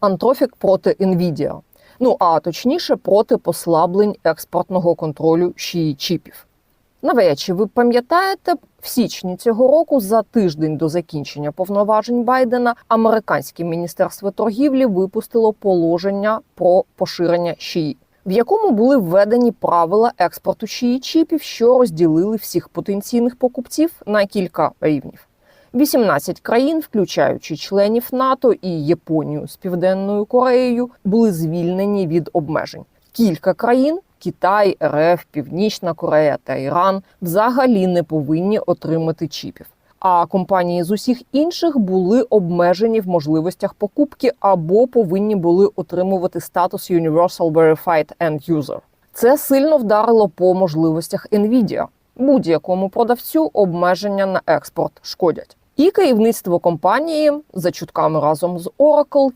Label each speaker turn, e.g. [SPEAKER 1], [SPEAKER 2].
[SPEAKER 1] Антрофік проти Nvidia. Ну а точніше проти послаблень експортного контролю шиї чіпів. Навряд ви пам'ятаєте, в січні цього року, за тиждень до закінчення повноважень Байдена, американське міністерство торгівлі випустило положення про поширення шиї, в якому були введені правила експорту шиї чіпів, що розділили всіх потенційних покупців на кілька рівнів. 18 країн, включаючи членів НАТО і Японію з Південною Кореєю, були звільнені від обмежень. Кілька країн Китай, РФ, Північна Корея та Іран взагалі не повинні отримати чіпів. А компанії з усіх інших були обмежені в можливостях покупки або повинні були отримувати статус Universal Verified End User. Це сильно вдарило по можливостях Nvidia. Будь-якому продавцю обмеження на експорт шкодять. І керівництво компанії за чутками разом з Oracle